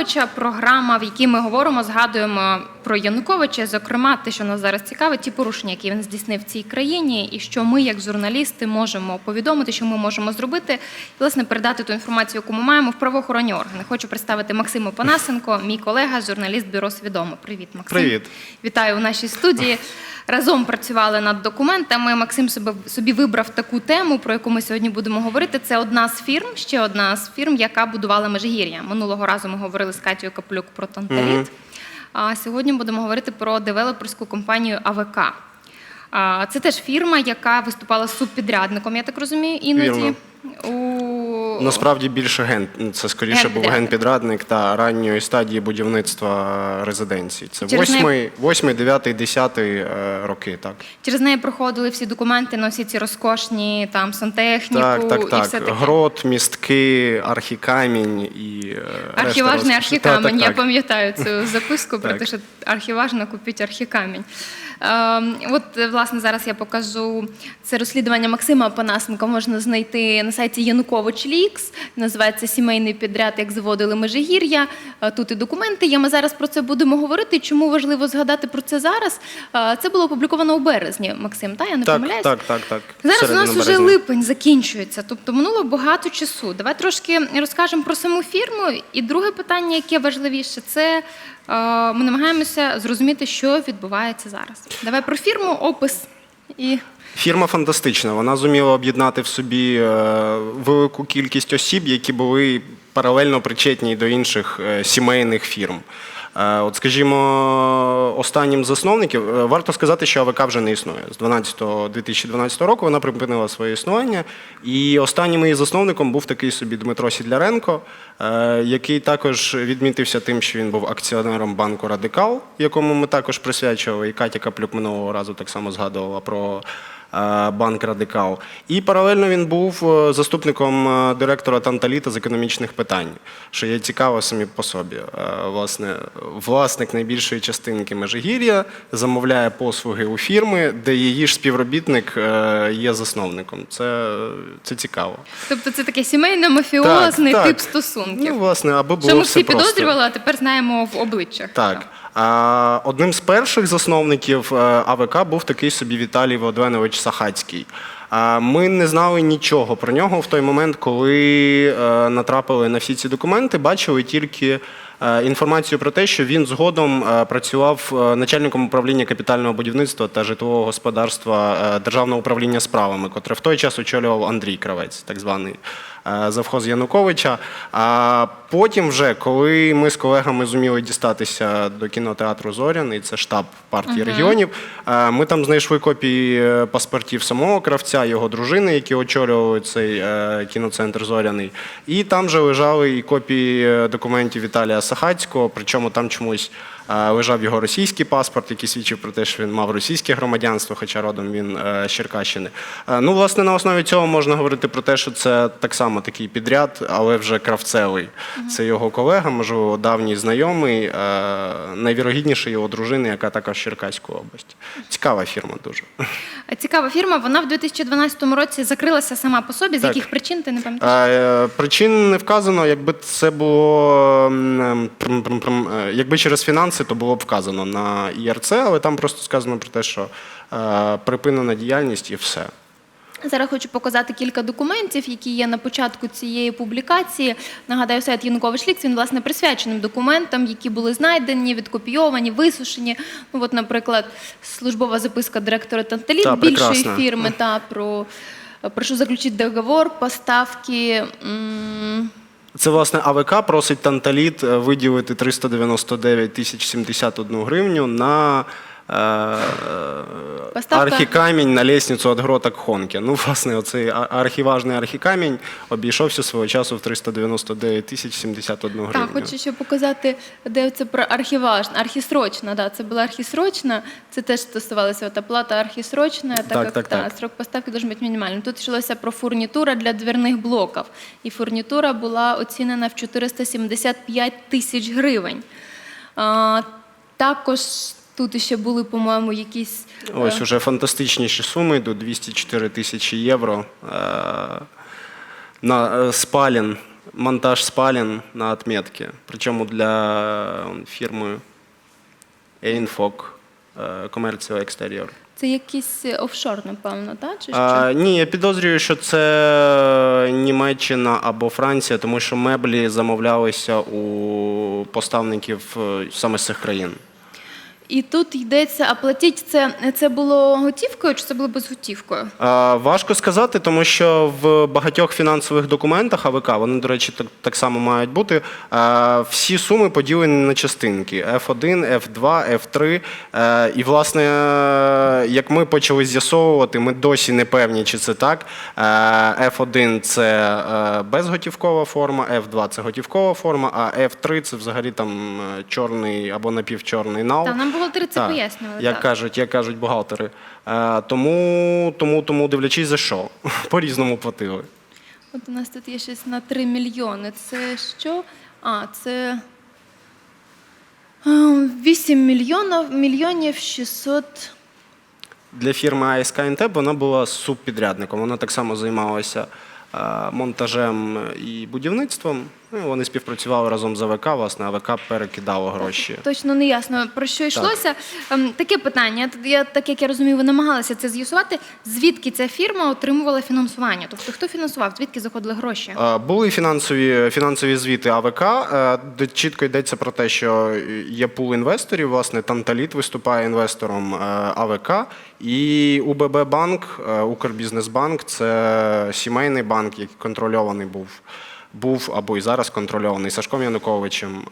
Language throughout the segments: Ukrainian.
Януковича програма, в якій ми говоримо, згадуємо про Януковича, зокрема, те, що нас зараз цікавить, ті порушення, які він здійснив в цій країні, і що ми, як журналісти, можемо повідомити, що ми можемо зробити, і власне передати ту інформацію, яку ми маємо в правоохоронні органи. Хочу представити Максима Панасенко, мій колега, журналіст бюро свідомо. Привіт, Максим. Привіт. Вітаю у нашій студії. Разом працювали над документами. Максим собі, собі вибрав таку тему, про яку ми сьогодні будемо говорити. Це одна з фірм, ще одна з фірм, яка будувала Межигір'я. Минулого разу ми говорили з Катєю Каплюк про Танталіт. А сьогодні будемо говорити про девелоперську компанію АВК. Це теж фірма, яка виступала субпідрядником, я так розумію, іноді. Вірно. У... Насправді більше ген. Це скоріше був генпідрядник та ранньої стадії будівництва резиденцій. Це Через восьмий, восьмий, дев'ятий, десятий е, роки. Так, Через неї проходили всі документи на всі ці розкошні там сантехніку так, так, і так. все таке. Грот, містки, архікамінь і Архіважний архікамінь. Так, так, Я пам'ятаю цю записку про те, що архіважно купіть архікамінь. Ем, от, е, власне, зараз я покажу це розслідування Максима Панасенка. Можна знайти на сайті Янукович Лікс. Називається Сімейний підряд, як зводили Межигір'я. Е, Тут і документи є. Ми зараз про це будемо говорити. Чому важливо згадати про це зараз? Е, Це було опубліковано у березні, Максим. Та я не Так, помиляюсь? так, так, так. Зараз у нас уже березня. липень закінчується, тобто минуло багато часу. Давай трошки розкажемо про саму фірму. І друге питання, яке важливіше, це ми намагаємося зрозуміти, що відбувається зараз. Давай про фірму, опис і Фірма фантастична. Вона зуміла об'єднати в собі е, велику кількість осіб, які були паралельно причетні до інших е, сімейних фірм. Е, От, скажімо, останнім засновників е, варто сказати, що АВК вже не існує. З 12 2012 року вона припинила своє існування. І останнім її засновником був такий собі Дмитро Сідляренко, е, який також відмітився тим, що він був акціонером банку Радикал, якому ми також присвячували. І Катя Каплюк минулого разу так само згадувала про банк Радикал. І паралельно він був е, заступником е, директора Танталіта з економічних питань, що є цікаво самі по собі. Е, Власне, власник найбільшої частинки Межигір'я замовляє послуги у фірми, де її ж співробітник е, є засновником. Це, це цікаво. тобто це таке сімейно-мафіозний Так, так. тип стосунків. Ну, власне, аби було що ми все всі просто. підозрювали, а тепер знаємо в обличчях. Так. Одним з перших засновників е, АВК був такий собі Віталій Володимирович Сахацький. Ми не знали нічого про нього в той момент, коли е, натрапили на всі ці документи, бачили тільки е, інформацію про те, що він згодом працював начальником управління капітального будівництва та житлового господарства Державного управління справами, котре в той час очолював Андрій Кравець, так званий завхоз Януковича. А потім, вже, коли ми з колегами зуміли дістатися до кінотеатру Зоряний, це штаб партії регіонів, е, ми там знайшли копії е, паспортів самого кравця, його дружини, які очолювали цей е, кіноцентр Зоряний. І там же лежали і копії е, документів Віталія Сахацького, причому там чомусь. Е, Лежав його російський паспорт, який свідчив про те, що він мав російське громадянство, хоча родом він е, з Черкащини. Е, Ну, власне, на основі цього можна говорити про те, що це так само такий підряд, але вже кравцевий. Це його колега, можливо, давній знайомий, е, найвірогідніше його дружини, яка також з Черкаської області. Цікава фірма дуже. Цікава фірма. Вона в 2012 році закрилася сама по собі. З Так. яких причин ти не пам'ятаєш? Е, Причин не вказано, якби це було е, якби через фінанси, то було б вказано на ІРЦ, але там просто сказано про те, що е, припинена діяльність і все. Зараз хочу показати кілька документів, які є на початку цієї публікації. Нагадаю, сайт Янукович Лікс, він власне присвячений документам, які були знайдені, відкопійовані, висушені. Ну, от, наприклад, службова записка директора Танталіт Та, більшої прекрасно. фірми та про прошу заключити договор поставки. м, Це власне АВК просить Танталіт е, виділити 399 тисяч 71 гривню на Поставка- архікамінь на лісницю від грота Хонки. Ну, власне, оцей архіважний архікамінь обійшовся свого часу в 399 тисяч 71 гривню. Так, хочу ще показати, де це про архіважна, архісрочна. Да, це була архісрочна. Це теж стосувалося от оплата архісрочна, так, Так, як так, та, так. срок поставки дуже бути мінімальним. Тут йшлося про фурнітура для дверних блоків. І фурнітура була оцінена в 475 тисяч гривень. А, також Тут ще були, по-моєму, якісь. е, Ось уже фантастичніші суми йдуть 204 тисячі євро. Е, На е, спален, монтаж спален на отметки. Причому для фірми Einfog е, Commercio Exterior. Це якийсь офшор, напевно, так? Чи що? А, ні, я підозрюю, що це Німеччина або Франція, тому що меблі замовлялися у поставників саме з цих країн. І тут йдеться, а платіть це, це було готівкою чи це було безготівкою? А, Важко сказати, тому що в багатьох фінансових документах АВК, вони, до речі, так, так само мають бути. а, Всі суми поділені на частинки: F1, F2, F3. Е, І, власне, е, як ми почали з'ясовувати, ми досі не певні, чи це так. Е, F1 це е, безготівкова форма, F2 це готівкова форма, а F3 це взагалі там е, чорний або напівчорний нал. Та нам бухгалтери це Так, пояснювали. Як так. кажуть, як кажуть бухгалтери. Е, тому, тому, тому дивлячись за що. По-різному платили. От у нас тут є щось на 3 мільйони. Це що? А, це 8 мільйонів, мільйонів 600. Для фірми АСК Інтеп вона була субпідрядником. Вона так само займалася е, монтажем і будівництвом. Ну, вони співпрацювали разом з АВК, власне, АВК перекидало гроші. Точно не ясно про що йшлося. Ем, Таке питання. Я так як я розумію, ви намагалися це з'ясувати. Звідки ця фірма отримувала фінансування? Тобто хто фінансував? Звідки заходили гроші? Е, Були фінансові, фінансові звіти АВК, е, де чітко йдеться про те, що є пул інвесторів. Власне, Танталіт виступає інвестором е, АВК, і УББ банк, е, Укрбізнесбанк це сімейний банк, який контрольований був. Був або і зараз контрольований Сашком Януковичем,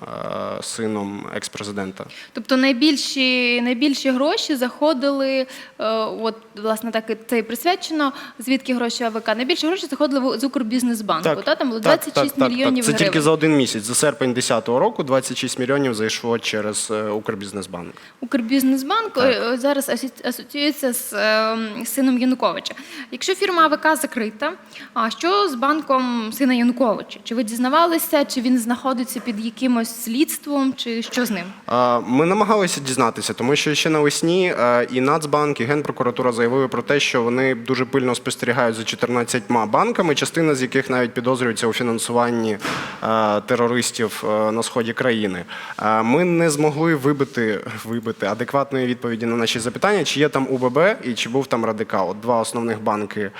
е, сином екс-президента. Тобто найбільші, найбільші гроші заходили, е, от власне так і це і присвячено. Звідки гроші АВК? Найбільші гроші заходили з Укрбізнесбанку. Та там було 26 мільйонів Це гривень. тільки за один місяць. За серпень 2010 року 26 мільйонів зайшло через е, Укрбізнесбанк. Укрбізнесбанк Так. зараз асоці- асоціюється з е, сином Януковича. Якщо фірма АВК закрита, а що з банком сина Януковича? Чи ви дізнавалися, чи він знаходиться під якимось слідством, чи що з ним? Ми намагалися дізнатися, тому що ще навесні е, і Нацбанк, і Генпрокуратура заявили про те, що вони дуже пильно спостерігають за 14 банками, частина з яких навіть підозрюється у фінансуванні е, терористів е, на сході країни. Ми не змогли вибити, вибити адекватної відповіді на наші запитання, чи є там УББ і чи був там радикал. От два основних банки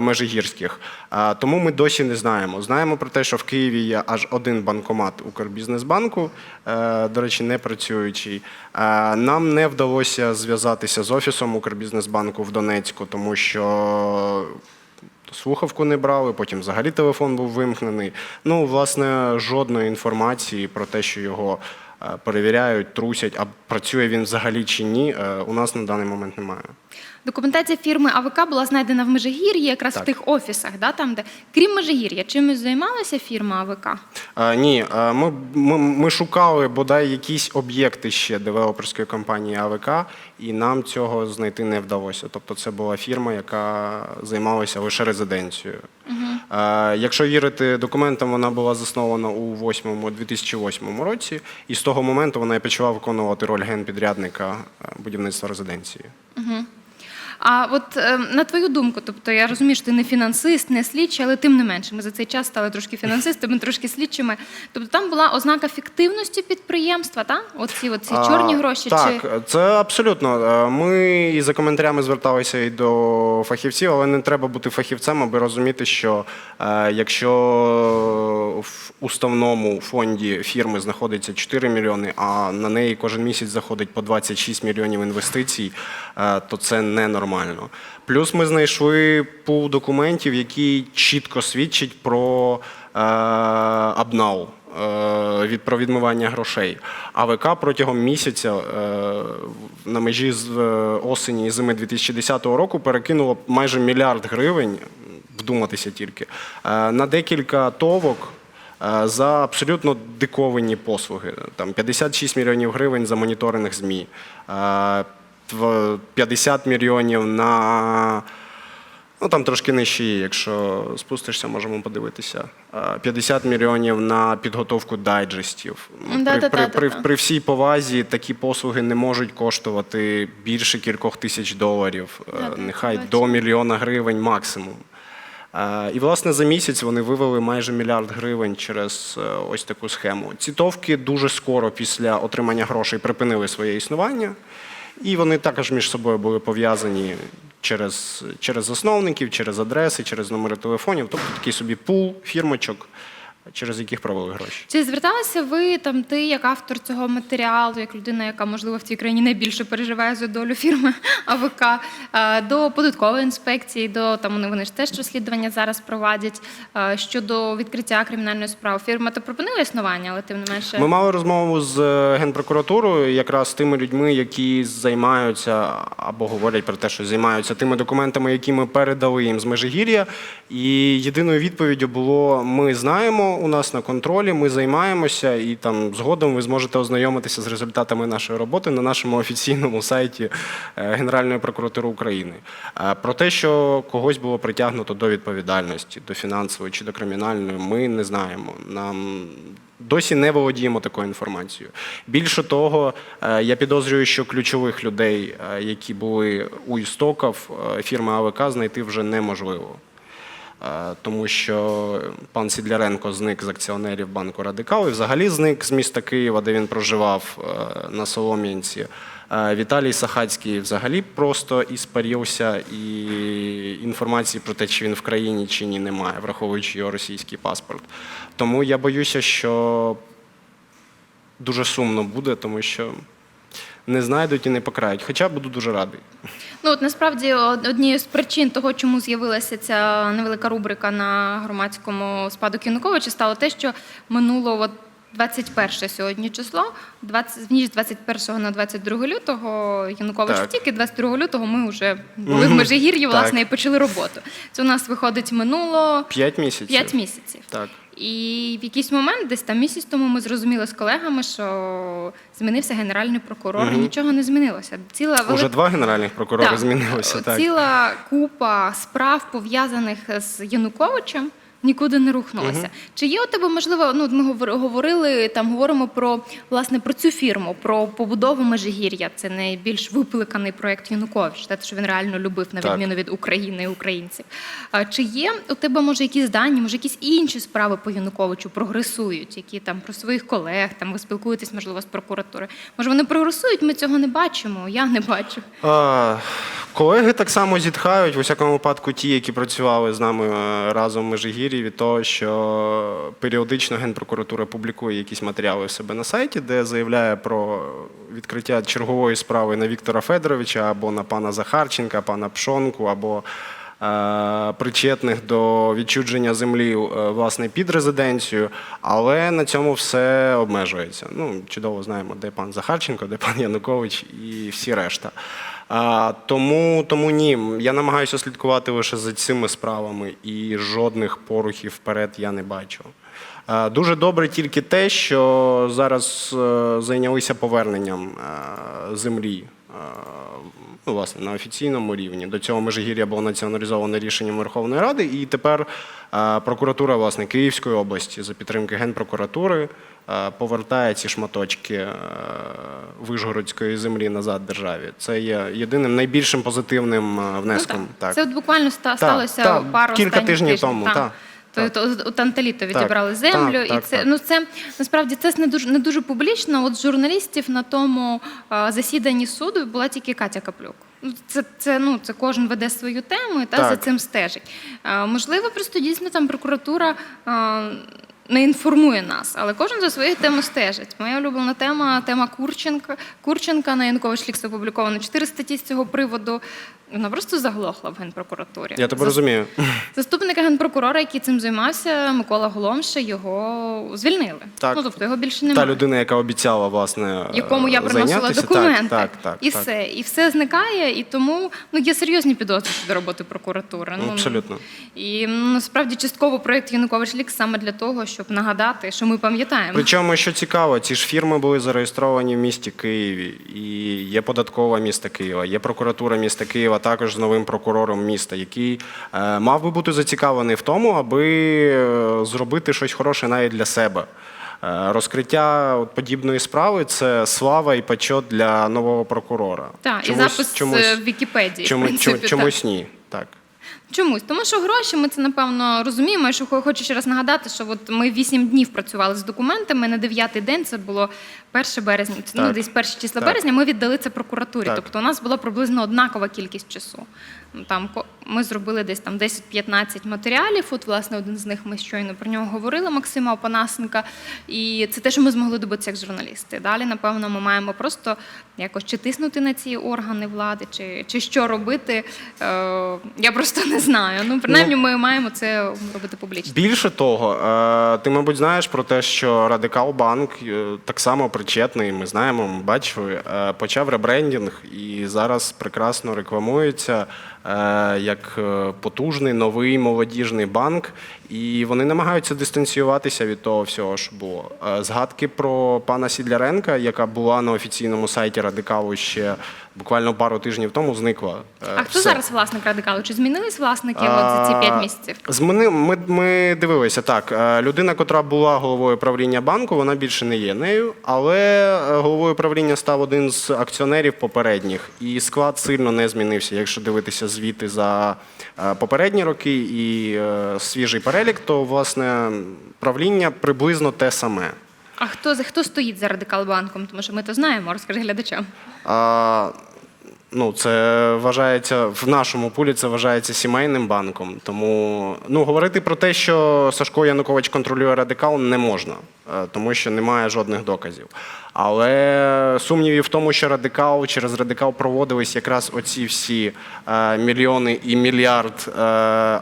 межигірських. Е, Тому ми досі не знаємо. Знаємо про те, що в Києві є аж один банкомат Укрбізнесбанку, е, до речі, не працюючий. Е, Нам не вдалося зв'язатися з офісом Укрбізнесбанку в Донецьку, тому що слухавку не брали, потім взагалі телефон був вимкнений. Ну, власне, жодної інформації про те, що його е, перевіряють, трусять, а працює він взагалі чи ні, е, у нас на даний момент немає. Документація фірми АВК була знайдена в Межигір'ї, якраз Так. в тих офісах, да, там, де крім Межигір'я, чимось займалася фірма АВК? Е, Ні, ми, ми, ми шукали бодай якісь об'єкти ще девелоперської компанії АВК, і нам цього знайти не вдалося. Тобто це була фірма, яка займалася лише резиденцією. Е, Якщо вірити документам, вона була заснована у 8 2008 році, і з того моменту вона і почала виконувати роль генпідрядника будівництва резиденції. А от е, на твою думку, тобто я розумію, що ти не фінансист, не слідчий, але тим не менше, ми за цей час стали трошки фінансистами, трошки слідчими. Тобто там була ознака фіктивності підприємства, так? Оці, оці чорні гроші Так, чи це абсолютно. Е, Ми і за коментарями зверталися і до фахівців, але не треба бути фахівцем, аби розуміти, що е, якщо уставному фонді фірми знаходиться 4 мільйони, а на неї кожен місяць заходить по 26 мільйонів інвестицій, е, то це ненормально. Плюс ми знайшли пул документів, які чітко свідчать про е, обнал е, від про відмивання грошей. АВК протягом місяця на межі з осені і зими 2010 року перекинуло майже мільярд гривень, вдуматися тільки, на декілька товок. Е, За абсолютно диковинні послуги. Там 56 мільйонів гривень за моніторинг ЗМІ, е, тв- 50 мільйонів на Ну там трошки нижче якщо спустишся, можемо подивитися. Е, 50 мільйонів на підготовку дайджестів. Ну, при, при, при, при всій повазі такі послуги не можуть коштувати більше кількох тисяч доларів, е, нехай до мільйона гривень максимум. І, власне, за місяць вони вивели майже мільярд гривень через е, ось таку схему. Ці товки дуже скоро після отримання грошей припинили своє існування, і вони також між собою були пов'язані через, через засновників, через адреси, через номери телефонів, тобто такий собі пул фірмочок, через яких провели гроші. Чи зверталися ви там, ти як автор цього матеріалу, як людина, яка можливо в цій країні найбільше переживає за долю фірми АВК, е, до податкової інспекції, до там вони, вони ж теж розслідування зараз проводять е, щодо відкриття кримінальної справи. Фірма то припинила існування, але тим не менше. Ми мали розмову з е, генпрокуратурою, якраз з тими людьми, які займаються або говорять про те, що займаються тими документами, які ми передали їм з Межигір'я. І єдиною відповіддю було: ми знаємо, у нас на контролі, ми займаємося, і там згодом ви зможете ознайомитися з результатами нашої роботи на нашому офіційному сайті е, Генеральної прокуратури України. Е, Про те, що когось було притягнуто до відповідальності, до фінансової чи до кримінальної, ми не знаємо. Нам Досі не володіємо такою інформацією. Більше того, е, я підозрюю, що ключових людей, які були у істоків фірми АВК, знайти вже неможливо. Е, Тому що пан Сідляренко зник з акціонерів банку Радикал і взагалі зник з міста Києва, де він проживав е, на Солом'янці. Е, Віталій Сахацький взагалі просто іспарівся, і інформації про те, чи він в країні чи ні, немає, враховуючи його російський паспорт. Тому я боюся, що дуже сумно буде, тому що не знайдуть і не покарають. Хоча буду дуже радий. Ну от насправді однією з причин того, чому з'явилася ця невелика рубрика на громадському спадок Януковича, стало те, що минуло от 21 сьогодні число, 20, в ніч з 21 на 22 лютого Янукович Так. втік, і 22 лютого ми вже були в Межигір'ї, власне, Так. і почали роботу. Це у нас виходить минуло П'ять місяців. 5 місяців. Так. І в якийсь момент, десь там місяць тому, ми зрозуміли з колегами, що змінився генеральний прокурор, і Мгм. нічого не змінилося. Ціла велика Уже два генеральних прокурори так. змінилося. Так. Ціла купа справ пов'язаних з Януковичем. Нікуди не рухнулася. Чи є у тебе можливо? Ну ми говор- говорили там, говоримо про власне про цю фірму, про побудову Межигір'я. Це найбільш випликаний проект Янукович, те, що він реально любив на Так. відміну від України і українців. А чи є у тебе може якісь дані, може якісь інші справи по Януковичу прогресують, які там про своїх колег, там ви спілкуєтесь, можливо, з прокуратурою? Може вони прогресують? Ми цього не бачимо. Я не бачу. А, колеги так само зітхають, в усякому випадку, ті, які працювали з нами е, разом в Межигір'ї, від того, що періодично Генпрокуратура публікує якісь матеріали в себе на сайті, де заявляє про відкриття чергової справи на Віктора Федоровича або на пана Захарченка, пана Пшонку, або е, причетних до відчудження землі е, власне під резиденцією, але на цьому все обмежується. Ну, чудово знаємо, де пан Захарченко, де пан Янукович і всі решта. Тому, тому ні, я намагаюся слідкувати лише за цими справами, і жодних порухів вперед я не бачу. Дуже добре тільки те, що зараз е, зайнялися поверненням е, землі. е, Ну, власне, на офіційному рівні. До цього Межигір'я було націоналізоване рішенням Верховної Ради, і тепер прокуратура власне, Київської області за підтримки Генпрокуратури повертає ці шматочки е, Вишгородської землі назад державі. Це є єдиним найбільшим позитивним е, внеском. Ну, так. Це от буквально ста- сталося так, пару кілька тижнів тижнів. тому, Так. так, То, то, у Танталіто Так, землю, так, і це так. ну це насправді це не дуже не дуже публічно. От з журналістів на тому засіданні суду була тільки Катя Каплюк. Ну, Це, це, ну, це кожен веде свою тему і та Так. за цим стежить. Можливо, просто дійсно там прокуратура. Не інформує нас, але кожен за своєю темою стежить. Моя улюблена тема тема Курченка. Курченка на Янукович Лікс опубліковано чотири статті з цього приводу. Вона просто заглохла в генпрокуратурі. Я тебе розумію. Заступника генпрокурора, який цим займався, Микола Голомша, його звільнили. Так. Ну тобто його більше Та людина, яка обіцяла власне Якому я е, приносила зайнятися. документи, Так, так, так, і так. все, і все зникає, і тому ну є серйозні підозри щодо роботи прокуратури. Ну Абсолютно. і насправді частково проєкт Янукович Лікс саме для того, щоб нагадати, що ми пам'ятаємо. Причому, що цікаво, ці ж фірми були зареєстровані в місті Києві, і є податкова міста Києва, є прокуратура міста Києва. Також з новим прокурором міста, який е, мав би бути зацікавлений в тому, аби е, зробити щось хороше навіть для себе. Е, Розкриття подібної справи це слава і почет для нового прокурора. Так, і запис чомусь, в Вікіпедії. в принципі, чомусь так. ні. Так. Чомусь, тому що гроші, ми це напевно розуміємо. Що хочу ще раз нагадати, що от ми 8 днів працювали з документами. На дев'ятий день це було 1 березня, ну десь перші числа Так. березня. Ми віддали це прокуратурі. Так. Тобто у нас була приблизно однакова кількість часу. Там ми зробили десь там 10-15 матеріалів. От власне один з них ми щойно про нього говорили, Максима Опанасенка. І це те, що ми змогли добитися як журналісти. Далі, напевно, ми маємо просто якось чи тиснути на ці органи влади, чи, чи що робити. Е, я просто не знаю. Ну, принаймні, ми маємо це робити публічно. Більше того, е, ти, мабуть, знаєш про те, що Радикал Банк е, так само причетний, ми знаємо, ми бачили, е, почав ребрендінг і зараз прекрасно рекламується як е, потужний новий молодіжний банк. І вони намагаються дистанціюватися від того всього, що було. Е, Згадки про пана Сідляренка, яка була на офіційному сайті Радикалу ще буквально пару тижнів тому, зникла. Е, А хто все. зараз власник радикалу? Чи змінились власники от за ці 5 місяців? Зміни, ми, ми дивилися так. е, Людина, котра була головою правління банку, вона більше не є нею, але е, головою правління став один з акціонерів попередніх, і склад сильно не змінився. Якщо дивитися звіти за е, попередні роки і е, свіжий перелік, то власне правління приблизно те саме. А хто за хто стоїть за радикал банком? Тому що ми то знаємо, розкажи глядачам. А, ну, це вважається в нашому пулі, це вважається сімейним банком. Тому ну, говорити про те, що Сашко Янукович контролює радикал, не можна, е, тому що немає жодних доказів. Але сумнівів в тому, що радикал через радикал проводились якраз оці всі е, мільйони і мільярд е,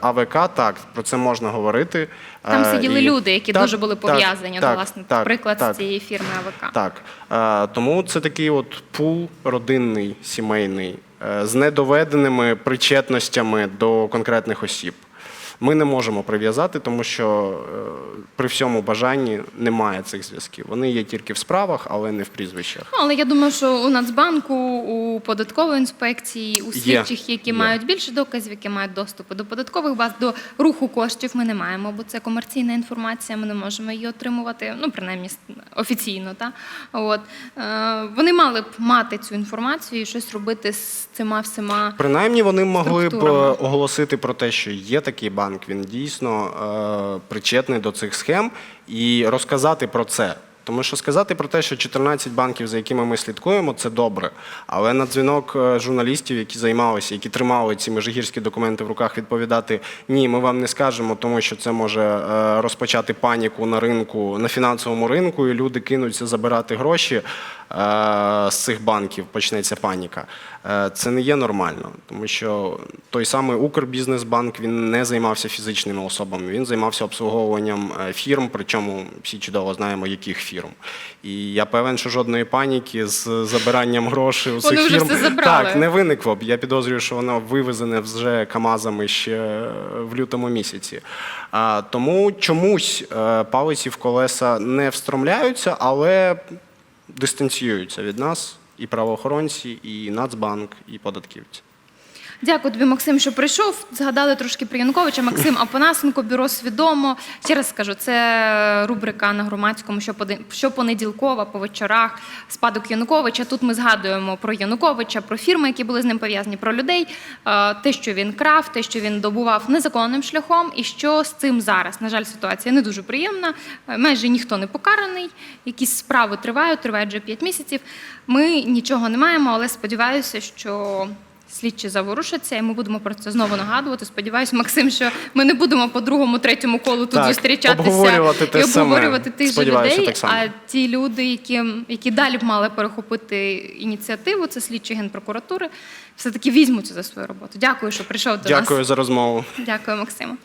АВК. Так, про це можна говорити. Там Е, сиділи і- люди, які Так, дуже були пов'язані. Так, власне, так, приклад так. з цієї фірми АВК. Так, е, тому це такий от пул родинний, сімейний, е, з недоведеними причетностями до конкретних осіб. Ми не можемо прив'язати, тому що е, при всьому бажанні немає цих зв'язків. Вони є тільки в справах, але не в прізвищах. Ну, але я думаю, що у Нацбанку, у податкової інспекції, у слідчих, які є. мають більше доказів, які мають доступу до податкових баз, до руху коштів ми не маємо, бо це комерційна інформація, ми не можемо її отримувати, ну принаймні офіційно. Та? От. Е, вони мали б мати цю інформацію і щось робити з цими всіма. Принаймні вони могли б е, оголосити про те, що є такий банк, він дійсно е, причетний до цих схем, і розказати про це. Тому що сказати про те, що 14 банків, за якими ми слідкуємо, це добре. Але на дзвінок е, журналістів, які займалися, які тримали ці межигірські документи в руках, відповідати ні, ми вам не скажемо, тому що це може е, розпочати паніку на ринку, на фінансовому ринку, і люди кинуться забирати гроші е, з цих банків, почнеться паніка. Це не є нормально, тому що той самий Укрбізнесбанк він не займався фізичними особами, він займався обслуговуванням фірм, причому всі чудово знаємо, яких фірм. І я певен, що жодної паніки з забиранням грошей у цих Вони вже фірм все так не виникло б. Я підозрюю, що воно вивезене вже КАМАЗами ще е, в лютому місяці. А, тому чомусь е, палиці в колеса не встромляються, але дистанціюються від нас і правоохоронці, і Нацбанк, і податківці. Дякую тобі, Максим, що прийшов. Згадали трошки про Януковича. Максим Апанасенко, бюро свідомо. Ще раз скажу, це рубрика на громадському щоподи- щопонеділкова по вечорах. Спадок Януковича. Тут ми згадуємо про Януковича, про фірми, які були з ним пов'язані, про людей, е, те, що він крав, те, що він добував незаконним шляхом, і що з цим зараз. На жаль, ситуація не дуже приємна. Е, Майже ніхто не покараний. Якісь справи тривають, тривають вже 5 місяців. Ми нічого не маємо, але сподіваюся, що. Слідчі заворушаться, і ми будемо про це знову нагадувати. Сподіваюся, Максим, що ми не будемо по другому, третьому колу тут Так, зустрічатися обговорювати і саме. обговорювати тих же людей. А ті люди, які, які далі б мали перехопити ініціативу, це слідчі генпрокуратури, все таки візьмуться за свою роботу. Дякую, що прийшов до Дякую нас. за розмову. Дякую, Максиму.